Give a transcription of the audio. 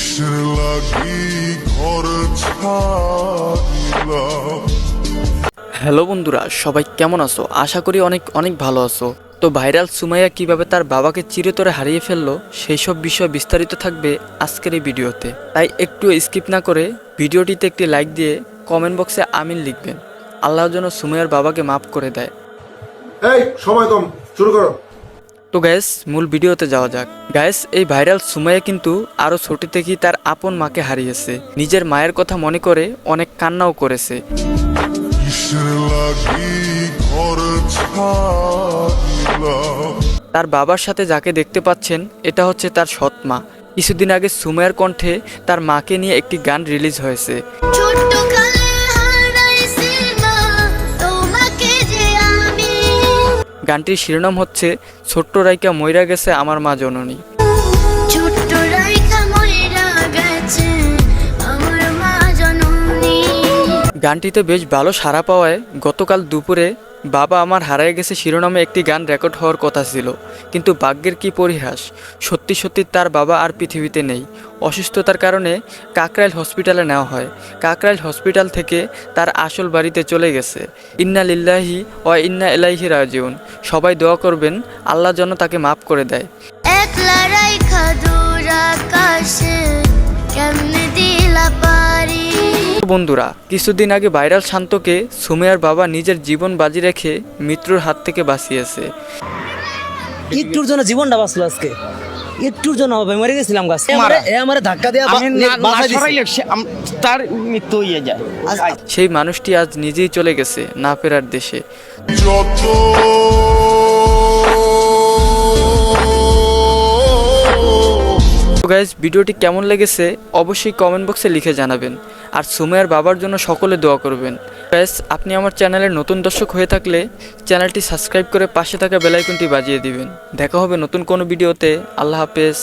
কিসের লাগি ঘর ছাড়িলাম হ্যালো বন্ধুরা সবাই কেমন আছো? আশা করি অনেক অনেক ভালো আছো। তো ভাইরাল সুমাইয়া কীভাবে তার বাবাকে চিরতরে হারিয়ে ফেলল সেই সব বিষয় বিস্তারিত থাকবে আজকের এই ভিডিওতে। তাই একটু স্কিপ না করে ভিডিওটিতে একটি লাইক দিয়ে কমেন্ট বক্সে আমিন লিখবেন। আল্লাহ যেন সুমাইয়ার বাবাকে মাফ করে দেয়। এই সময় কম শুরু করো। তো গ্যাস মূল ভিডিওতে যাওয়া যাক। গ্যাস এই ভাইরাল সুমাইয়া কিন্তু আরও ছোট থেকেই তার আপন মাকে হারিয়েছে। নিজের মায়ের কথা মনে করে অনেক কান্নাও করেছে। তার বাবার সাথে যাকে দেখতে পাচ্ছেন, এটা হচ্ছে তার সৎ মা। কিছুদিন আগে সুমাইয়ার কণ্ঠে তার মাকে নিয়ে একটি গান রিলিজ হয়েছে। গানটির শিরোনাম হচ্ছে ছোট্ট রাইকা ময়রা গেছে আমার মা জননী। গানটিতে বেশ ভালো সাড়া পাওয়ায় গতকাল দুপুরে বাবা আমার হারায় গেছে শিরোনামে একটি গান রেকর্ড হওয়ার কথা ছিল, কিন্তু ভাগ্যের কি পরিহাস? সত্যি সত্যি তার বাবা আর পৃথিবীতে নেই। অসুস্থতার কারণে কাকরাইল হসপিটালে নেওয়া হয়। কাকরাইল হসপিটাল থেকে তার আসল বাড়িতে চলে গেছে। ইন্না লিল্লাহি ও ইন্না এলাইহি রাজিউন। সবাই দোয়া করবেন, আল্লাহ যেন তাকে মাফ করে দেয়। বন্ধুরা কিছুদিন আগে ভাইরাল শান্তকে সুমেয়ার বাবা নিজের জীবন বাজি রেখে মৃত্যুর হাত থেকে বাঁচিয়েছে। একটুর জন্য জীবনটা বাঁচলো আজকে। একটুর জন্য হবে মরে গেছিলাম গাছ। এ আমারে ধাক্কা আম- তার মৃত্যু হয়ে যায়। সেই মানুষটি আজ নিজেই চলে গেছে না ফেরার দেশে। গাইজ ভিডিওটি কেমন লেগেছে অবশ্যই কমেন্ট বক্সে লিখে জানাবেন। আর সুমেয়ার বাবার জন্য সকলে দোয়া করবেন। গাইজ আপনি আমার চ্যানেলের নতুন দর্শক হয়ে থাকলে চ্যানেলটি সাবস্ক্রাইব করে পাশে থাকা বেলাইকনটি বাজিয়ে দিবেন। দেখা হবে নতুন কোনো ভিডিওতে আল্লাহ হাফেজ।